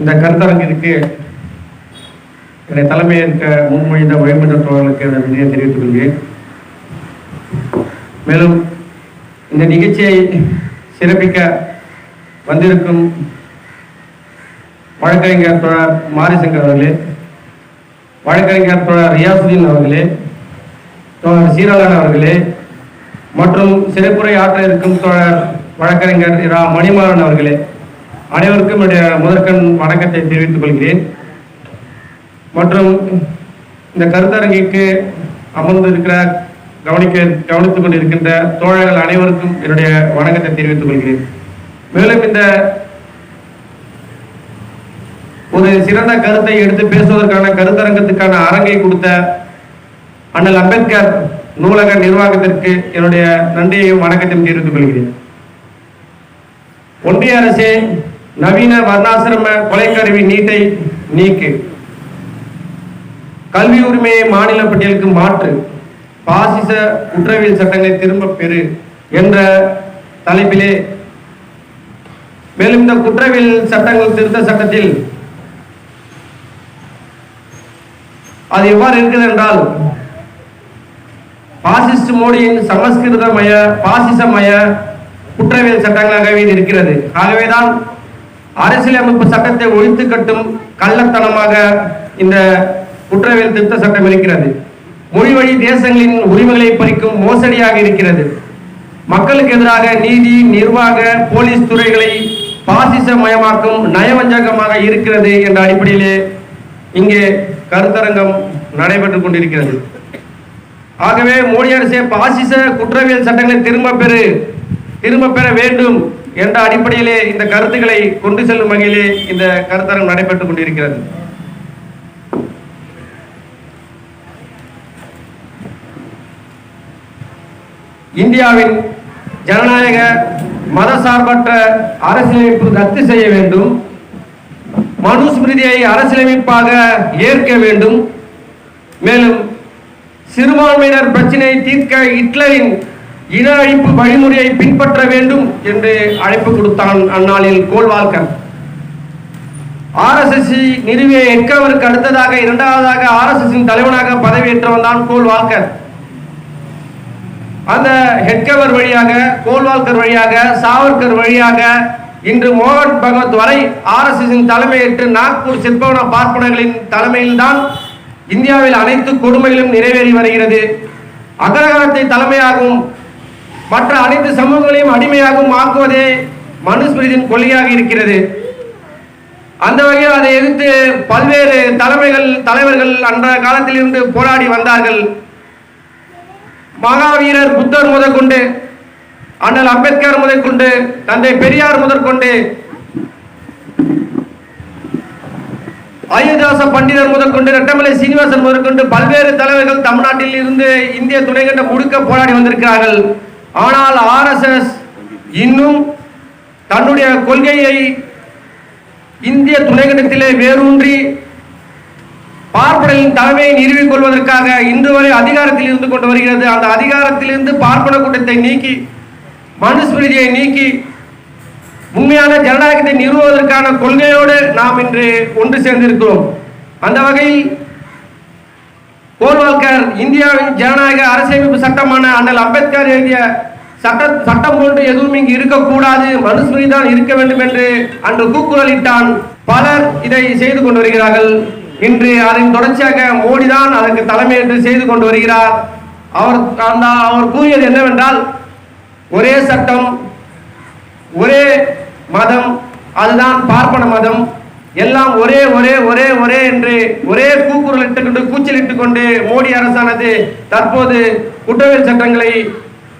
இந்த கருத்தரங்கிற்கு என்னை தலைமையேற்க முன்மொழிந்த வழிமன்ற தோழர்களுக்கு எனது நன்றியை தெரிவித்துக் கொள்கிறேன். மேலும் இந்த நிகழ்ச்சியை சிறப்பிக்க வந்திருக்கும் வழக்கறிஞர் தோழர் மாரிசங்கர் அவர்களே வழக்கறிஞர் தோழர் ரியாசுதீன் அவர்களே தோழர் சீரலன் அவர்களே மற்றும் சிறப்புரை ஆற்ற இருக்கும் தோழர் வழக்கறிஞர் இரா மணிமாறன் அவர்களே. அனைவருக்கும் என்னுடைய முதற்கண் வணக்கத்தை தெரிவித்துக் கொள்கிறேன். மற்றும் இந்த கருத்தரங்கிற்கு அமர்ந்திருக்கிற கவனிக்க கவனித்துக் கொண்டிருக்கின்ற தோழர்கள் அனைவருக்கும் என்னுடைய வணக்கத்தை தெரிவித்துக் கொள்கிறேன். மேலும் இந்த ஒரு சிறந்த கருத்தை எடுத்து பேசுவதற்கான கருத்தரங்கத்துக்கான அரங்கை கொடுத்த அண்ணல் அம்பேத்கர் நூலக நிர்வாகத்திற்கு என்னுடைய நன்றியையும் வணக்கத்தையும் தெரிவித்துக் கொள்கிறேன். ஒன்றிய அரசே நவீன வர்ணாசிரம கொலைக்கருவி நீட்டை நீக்கு. கல்வி உரிமையை மாநில பட்டியலுக்கு மாற்று. பாசிச குற்றவியல் சட்டங்களை திரும்ப பெறு என்ற தலைப்பிலே மேலும் இந்த குற்றவியல் சட்டங்கள் திருத்த சட்டத்தில் அது எவ்வாறு இருக்குது என்றால் பாசிஸ்ட் மோடியின் சமஸ்கிருதமய பாசிசமய குற்றவியல் சட்டங்களாகவே இது இருக்கிறது. ஆகவேதான் அரசியலமைப்பு சட்டத்தை ஒழித்து கட்டும் கள்ளத்தனமாக இந்த குற்றவியல் திருத்த சட்டம் இருக்கிறது. மொழி வழி தேசங்களின் உரிமைகளை பறிக்கும் மோசடியாக இருக்கிறது. மக்களுக்கு எதிராக நீதி நிர்வாக போலீஸ் துறைகளை பாசிசமயமாக்கும் நயவஞ்சகமாக இருக்கிறது என்ற அடிப்படையிலே இங்கே கருத்தரங்கம் நடைபெற்றுக் கொண்டிருக்கிறது. ஆகவே மோடி அரசே பாசிச குற்றவியல் சட்டங்களை திரும்ப பெறு திரும்ப பெற வேண்டும். என்ற அடிப்படையிலே இந்த கருத்துக்களை கொண்டு செல்லும் வகையிலே இந்த கருத்தரங்கம் நடைபெற்றுக் கொண்டிருக்கிறது. இந்தியாவின் ஜனநாயக மதசார்பற்ற அரசியலமைப்பு ரத்து செய்ய வேண்டும். மனுஸ்மிருதியை அரசியலமைப்பாக ஏற்க வேண்டும். மேலும் சிறுபான்மையினர் பிரச்சினையை தீர்க்க ஹிட்லரின் இன அழிப்பு வழிமுறையை பின்பற்ற வேண்டும் என்று அழைப்பு கொடுத்தான் அந்நாளில் கோல்வால்கர். ஆர்எஸ்எஸ் நிறுவிய எட்கவருக்கு அடுத்ததாக இரண்டாவதாக ஆர்எஸ்எஸ் தலைவனாக பதவியேற்றவன் தான் கோல்வால்கர். அந்த ஹெட்கவர் வழியாக கோல்வால்கர் வழியாக சாவர்கர் வழியாக இன்று மோகன் பகவத் வரை ஆர்எஸ்எஸ் தலைமையேற்று நாக்பூர் சிற்பவன பார்ப்பனர்களின் தலைமையில்தான் இந்தியாவில் அனைத்து கொடுமைகளும் நிறைவேறி வருகிறது. அகரகாரத்தை தலைமையாகவும் மற்ற அனைத்து சமூகங்களையும் அடிமையாகவும் ஆக்குவதே மனுஸ்மிருதியின் கொள்கையாக இருக்கிறது. அந்த வகையில் அதை எதிர்த்து பல்வேறு தலைமைகள் தலைவர்கள் அன்ற காலத்தில் இருந்து போராடி வந்தார்கள். மகாவீரர் புத்தர் முதற்கொண்டு அண்ணல் அம்பேத்கர் முதற்கொண்டு தந்தை பெரியார் முதற்கொண்டு அயோத்தியாச பண்டிதர் முதற்கொண்டு ரெட்டமலை சீனிவாசன் முதற்கொண்டு பல்வேறு தலைவர்கள் தமிழ்நாட்டில் இருந்து இந்திய துணைக்கண்டம் முழுக்க போராடி வந்திருக்கிறார்கள். ஆனால் ஆர்எஸ்எஸ் இன்னும் தன்னுடைய கொள்கையை இந்திய துணைக்கண்டத்திலே வேரூன்றி பார்ப்பனர்களின் தலைமையை நிறுவிக் கொள்வதற்காக இன்று வரை அதிகாரத்தில் இருந்து கொண்டு வருகிறது. அந்த அதிகாரத்திலிருந்து பார்ப்பன கூட்டத்தை நீக்கி மனுஸ்மிருதியை நீக்கி உண்மையான ஜனநாயகத்தை நிறுவுவதற்கான கொள்கையோடு நாம் இன்று ஒன்று சேர்ந்திருக்கிறோம். அந்த வகையில் போல்வால்கர் இந்தியாவின் ஜனநாயக அரசியலமைப்பு சட்டமான அண்ணல் அம்பேத்கர் எழுதிய சட்ட சட்டம் போன்று எதுவும் இங்கு இருக்கக்கூடாது மனுஸ்மிருதி தான் இருக்க வேண்டும் என்று அன்று கூக்குரலிட்டான். பலர் இதை செய்து கொண்டு வருகிறார்கள். இன்று அதன் தொடர்ச்சியாக மோடி தான் அதற்கு தலைமை என்று செய்து கொண்டு வருகிறார். அவர் அந்த அவர் கூறியது என்னவென்றால் ஒரே சட்டம் ஒரே மதம் அதுதான் பார்ப்பன மதம். எல்லாம் ஒரே ஒரே ஒரே ஒரே என்று ஒரே கூக்குரல் இட்டுக்கொண்டு கூச்சலிட்டுக் கொண்டு மோடி அரசானது தற்போது குற்றவியல் சட்டங்களை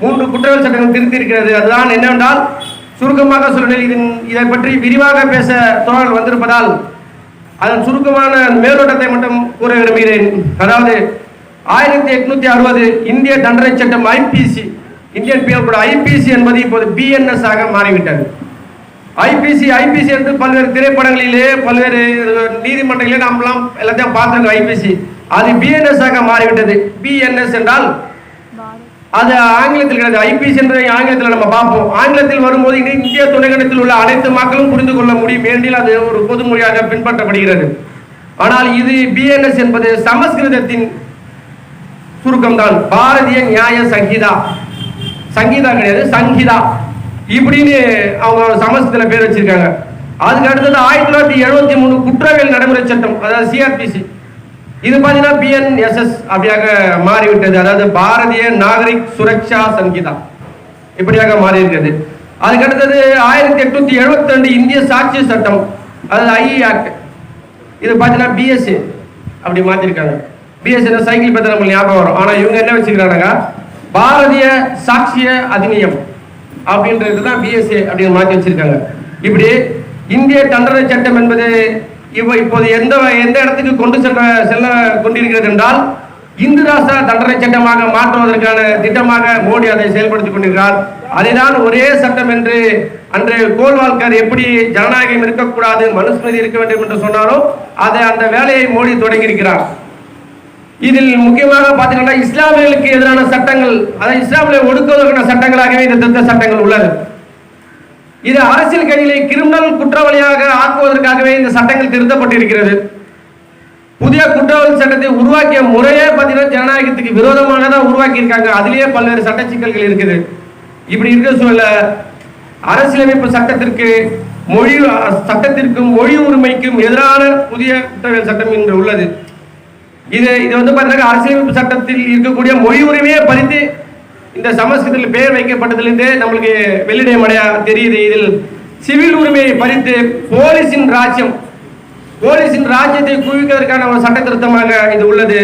மூன்று குற்றவியல் சட்டங்கள் திருத்தியிருக்கிறது. அதுதான் என்னவென்றால் சுருக்கமாக சொல்லில் இதன் இதை பற்றி விரிவாக பேச தோழர் வந்திருப்பதால் அதன் சுருக்கமான மேலோட்டத்தை மட்டும் கூற விரும்புகிறேன். அதாவது ஆயிரத்தி எட்நூத்தி அறுபது இந்திய தண்டனை சட்டம் ஐபிசி இந்தியன் பிஎல் ஐபிசி என்பது இப்போது பிஎன்எஸ் ஆக மாறிவிட்டது. ஐபிசி ஐபிசி என்று பல்வேறு திரைப்படங்களிலே பல்வேறு நீதிமன்றங்களிலே நாமெல்லாம் எல்லாத்தையும் பார்த்துருக்கோம் ஐபிசி அது பிஎன்எஸ் ஆக மாறிவிட்டது. பிஎன்எஸ் என்றால் அது ஆங்கிலத்தில் கிடையாது. ஐபிசி என்பதை ஆங்கிலத்தில் நம்ம பார்ப்போம். ஆங்கிலத்தில் வரும்போது இந்திய துணைக்கண்டத்தில் உள்ள அனைத்து மக்களும் புரிந்து கொள்ள முடியும். ஏனெனில் அது ஒரு பொதுமொழியாக பின்பற்றப்படுகிறது. ஆனால் இது பிஎன்எஸ் என்பது சமஸ்கிருதத்தின் சுருக்கம்தான். பாரதிய நியாய சங்கீதா. சங்கீதா கிடையாது சங்கீதா. இப்படின்னு அவங்க சமஸ்தத்தில் பேர் வச்சிருக்காங்க. அதுக்கு அடுத்தது ஆயிரத்தி தொள்ளாயிரத்தி எழுபத்தி மூணு குற்றவியல் நடைமுறை சட்டம் அதாவது சிஆர்பிசி இது பார்த்தீங்கன்னா பிஎன்எஸ்எஸ் அப்படியாக மாறிவிட்டது. அதாவது பாரதிய நாகரிக் சுரக்ஷா சங்கீதா இப்படியாக மாறியிருக்கிறது. அதுக்கு அடுத்தது ஆயிரத்தி எட்நூத்தி எழுபத்தி ரெண்டு இந்திய சாட்சி சட்டம் அதாவது ஐஇ ஆக்ட் இது பார்த்தீங்கன்னா பிஎஸ்சி அப்படி மாற்றிருக்காங்க பிஎஸ்சி சைக்கிள் பற்றி நம்மளுக்கு ஞாபகம் வரும். ஆனால் இவங்க என்ன வச்சுக்கிறாங்க பாரதிய சாட்சிய அதிநியம். அப்படின்றது தான் பிஎஸ்ஏ அப்படின்னு மாற்றி வச்சிருக்காங்க. இப்படி இந்திய தண்டனை சட்டம் என்பது இப்போ இப்போது எந்த எந்த இடத்துக்கு கொண்டு செல்ல செல்ல கொண்டிருக்கிறது என்றால் இந்து ராஷ்டிர தண்டனை சட்டமாக மாற்றுவதற்கான திட்டமாக மோடி அதை செயல்படுத்திக் கொண்டிருக்கிறார். அதைதான் ஒரே சட்டம் என்று அன்று கோல்வால்கர் எப்படி ஜனநாயகம் இருக்கக்கூடாது மனுஸ்மிருதி இருக்க வேண்டும் என்று சொன்னாரோ அதை அந்த வேலையை மோடி தொடங்கியிருக்கிறார். இதில் முக்கியமாக பார்த்தீங்கன்னா இஸ்லாமியர்களுக்கு எதிரான சட்டங்கள் அதாவது இஸ்லாமிய ஒடுக்குவதற்கான சட்டங்களாகவே இந்த திருத்த சட்டங்கள் உள்ளது. இது அரசியல் கைதிகளை கிரிமினல் குற்றவாளியாக ஆக்குவதற்காகவே இந்த சட்டங்கள் திருத்தப்பட்டிருக்கிறது. புதிய குற்றவாளி சட்டத்தை உருவாக்கிய முறையே பார்த்தீங்கன்னா ஜனநாயகத்துக்கு விரோதமாக தான் உருவாக்கி இருக்காங்க பல்வேறு சட்ட சிக்கல்கள் இருக்குது. இப்படி இருக்க சூழல அரசியலமைப்பு சட்டத்திற்கு மொழி சட்டத்திற்கும் மொழி உரிமைக்கும் எதிரான புதிய குற்றவியல் சட்டம் இன்று உள்ளது. இது இது வந்து பார்த்தீங்கன்னா அரசியலமைப்பு சட்டத்தில் இருக்கக்கூடிய மொழி உரிமையை பறித்து இந்த சமஸ்கிருதத்தில் பெயர் வைக்கப்பட்டதுலேருந்து நம்மளுக்கு வெள்ளிடை தெரியுது. இதில் சிவில் உரிமையை பறித்து போலீஸின் ராஜ்யம் போலீஸின் ராஜ்யத்தை குவிப்பதற்கான ஒரு சட்ட திருத்தமாக இது உள்ளது.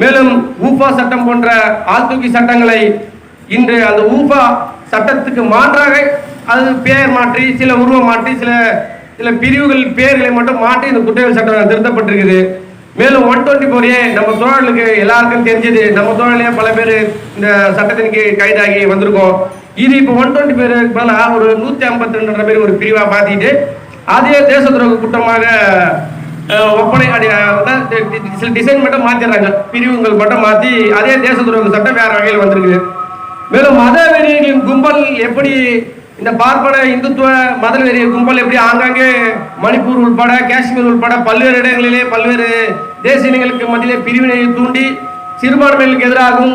மேலும் ஊஃபா சட்டம் போன்ற ஆழ்தூக்கி சட்டங்களை இன்று அந்த ஊஃபா சட்டத்துக்கு மாற்றாக அது பெயர் மாற்றி சில உருவம் மாற்றி சில சில பிரிவுகள் பெயர்களை மட்டும் மாற்றி இந்த குற்றவியல் சட்டம் திருத்தப்பட்டிருக்குது. மேலும் ஒன் டுவெண்ட்டி ஃபோர் ஏ நம்ம தோழர்களுக்கு எல்லாருக்கும் தெரிஞ்சது நம்ம தோழர்களே பல பேர் இந்த சட்டத்தின் கீழ் கைதாகி வந்திருக்கோம். இது இப்போ ஒன் டுவெண்ட்டி பேருக்கு மேலே ஒரு நூற்றி ஐம்பத்தி ரெண்டு பேர் ஒரு பிரிவாக மாற்றிட்டு அதே தேச துரோக குற்றமாக ஒப்பனை அடி- சில டிசைன் மட்டும் மாற்றிடுறாங்க பிரிவுகள் மட்டும் மாற்றி அதே தேச துரோக சட்டம் வேற வகையில் வந்திருக்கு மேலும் மத வெறியின் கும்பல் எப்படி இந்த பார்ப்பன இந்துத்துவ மதல் வெறிய கும்பல் எப்படி ஆங்காங்கே மணிப்பூர் உள்பட காஷ்மீர் உள்பட பல்வேறு இடங்களிலே பல்வேறு தேசிய இனங்களுக்கு மத்தியிலே பிரிவினையை தூண்டி சிறுபான்மைகளுக்கு எதிராகவும்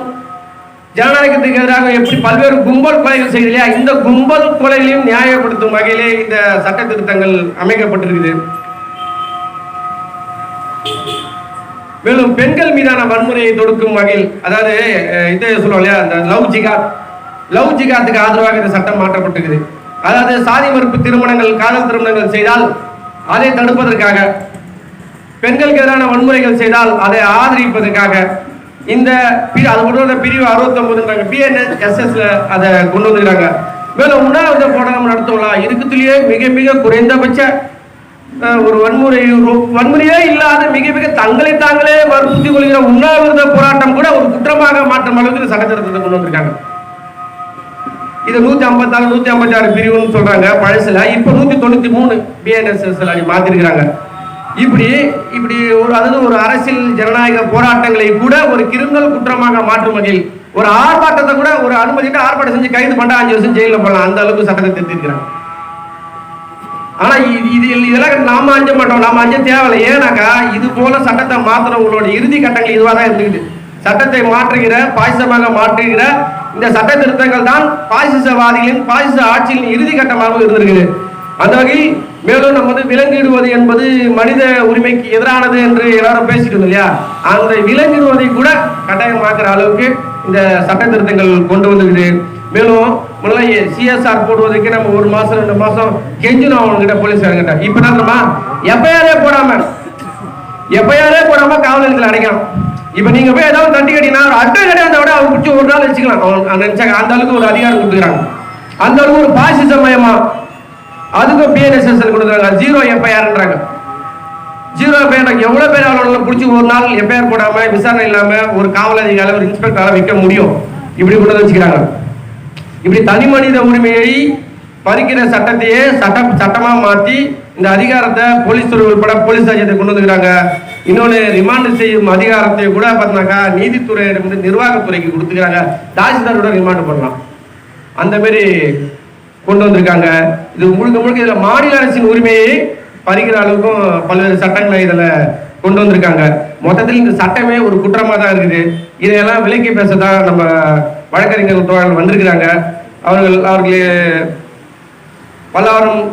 ஜனநாயகத்துக்கு எதிராக எப்படி பல்வேறு கும்பல் கொலைகள் செய்யலையா இல்லையா? இந்த கும்பல் கொலைகளையும் நியாயப்படுத்தும் வகையிலே இந்த சட்ட திருத்தங்கள் அமைக்கப்பட்டிருக்குது. மேலும் பெண்கள் மீதான வன்முறையை தொடுக்கும் வகையில் அதாவது அஹ், இது சொல்லுவோம் இல்லையா? அந்த லவ் ஜிகாத் லவ் ஜிகாத்துக்கு ஆதரவாக இந்த சட்டம் மாற்றப்பட்டிருக்குது. அதாவது சாதி மறுப்பு திருமணங்கள் காதல் திருமணங்கள் செய்தால் அதை தடுப்பதற்காக பெண்களுக்கு எதிரான வன்முறைகள் செய்தால் அதை ஆதரிப்பதற்காக இந்த பி- அது கொண்டு பிரிவு பிரிவு அறுபத்தொன்பதுன்றாங்க பிஎன்எஸ்எஸ்ல அதை கொண்டு வந்துக்கிறாங்க மேலும் உண்ணாவிரத போராட்டம் நடத்தலாம் இருக்கத்துலயே மிக மிக குறைந்தபட்ச ஒரு வன்முறை வன்முறையே இல்லாத மிக மிக தங்களை தாங்களே வற்புறுத்திக் கொள்கிற உண்ணாவிரத போராட்டம் கூட ஒரு குற்றமாக மாற்றும் அளவுக்கு சட்டத்திட்டத்தை கொண்டு வந்திருக்காங்க. இது நூத்தி ஐம்பத்தாறு நூத்தி ஐம்பத்தாறு பிரிவுன்னு சொல்றாங்க. பழசுல இப்ப நூத்தி தொண்ணூத்தி மூணு பிஎன்எஸ்எஸ் மாத்திருக்கிறாங்க. இப்படி இப்படி ஒரு அதாவது ஒரு அரசியல் ஜனநாயக போராட்டங்களை கூட ஒரு கிரிமினல் குற்றமாக மாற்றும் வகையில் ஒரு ஆர்ப்பாட்டத்தை கூட ஒரு அனுமதிட்டு ஆர்ப்பாட்டம் செஞ்சு கைது பண்ணா அஞ்சு வருஷம் ஜெயில போடலாம். அந்த அளவுக்கு சட்டத்தை திருத்திருக்கிறாங்க. ஆனா இது இது இதெல்லாம் நாம அஞ்ச மாட்டோம். நாம அஞ்ச தேவையில்லை. ஏன்னாக்கா இது போல சட்டத்தை மாத்துறவங்களோட இறுதி கட்டங்கள் இதுவாக தான் இருந்துக்கிட்டு சட்டத்தை மாற்றுகிற பாயசமாக மாற்றுகிற இந்த சட்ட திருத்தங்கள் தான் பாசிசவாதிகளின் பாசிச ஆட்சியின் இறுதி கட்டமாக இருந்திருக்குது அந்த வகையில் மேலும் நம்ம வந்து விலங்கிடுவது என்பது மனித உரிமைக்கு எதிரானது என்று எல்லாரும் பேசிட்டு இருந்தோம் இல்லையா? அந்த விலங்கிடுவதை கூட கட்டாயமாக்குற அளவுக்கு இந்த சட்ட திருத்தங்கள் கொண்டு வந்துருக்குது. மேலும் முதல்ல சிஎஸ்ஆர் போடுவதற்கு நம்ம ஒரு மாசம் ரெண்டு மாசம் கெஞ்சினோம் அவங்ககிட்ட போலீஸ்காரங்கிட்ட. இப்ப என்ன தெரியுமா? எஃப்ஐஆரே போடாம எப்பயாரே போடாம காவலர்கள் நிலையத்தில் அடைக்கலாம் இப்ப நீங்க போய் ஏதாவது தட்டி கட்டினா ஒரு அட்டை கிடையாத விட அவங்க பிடிச்சி ஒரு நாள் வச்சுக்கலாம். அவங்க நினைச்சாங்க அந்த அளவுக்கு ஒரு அதிகாரம் கொடுத்துக்கிறாங்க. அந்த அளவுக்கு ஒரு பாசிச மயமா அதுக்கும் பிஎன்எஸ்எஸ் கொடுக்குறாங்க. ஜீரோ எஃப்ஐஆர்ன்றாங்க ஜீரோ எஃப்ஐஆர் எவ்வளவு பேர் அவங்கள பிடிச்சி ஒரு நாள் எஃப்ஐஆர் போடாம விசாரணை இல்லாம ஒரு காவல் அதிகாரி ஒரு இன்ஸ்பெக்டரால வைக்க முடியும்? இப்படி கொண்டு வந்து வச்சுக்கிறாங்க. இப்படி தனி மனித உரிமையை பறிக்கிற சட்டத்தையே சட்டம் சட்டமா மாத்தி இந்த அதிகாரத்தை போலீஸ் துறை உட்பட போலீஸ் ராஜ்யத்தை கொண்டு வந்துக்கிறாங்க. இன்னொன்று ரிமாண்ட் செய்யும் அதிகாரத்தை கூட பார்த்தாக்கா நீதித்துறையிடமிருந்து நிர்வாகத்துறைக்கு கொடுத்துக்கிறாங்க. தாசில்தாரோட ரிமாண்ட் பண்ணலாம். அந்த மாதிரி கொண்டு வந்திருக்காங்க. இது முழுக்க முழுக்க இதில் மாநில அரசின் உரிமையை பறிக்கிற அளவுக்கும் பல்வேறு சட்டங்களை இதில் கொண்டு வந்திருக்காங்க. மொத்தத்தில் இந்த சட்டமே ஒரு குற்றமாக தான் இருக்குது. இதையெல்லாம் விலக்கி பேச தான் நம்ம வழக்கறிஞர் தோழர்கள் வந்திருக்கிறாங்க. அவர்கள் அவர்கள் பல்லாவரம்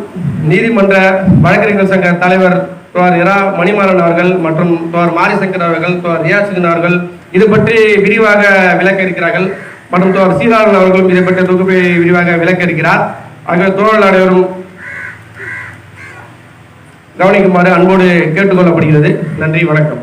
நீதிமன்ற வழக்கறிஞர் சங்க தலைவர் துவார் இரா மணிமாறன் அவர்கள் மற்றும் துவார் மாரிசங்கர் அவர்கள் துவார் ரியாசுகன் அவர்கள் இது பற்றி விரிவாக விளக்க இருக்கிறார்கள் மற்றும் துவார் சீதாரன் அவர்களும் இதை பற்றி தொகுப்பை விரிவாக விளக்க இருக்கிறார் ஆக தோழர்கள் அனைவரும் கவனிக்குமாறு அன்போடு கேட்டுக்கொள்ளப்படுகிறது. நன்றி வணக்கம்.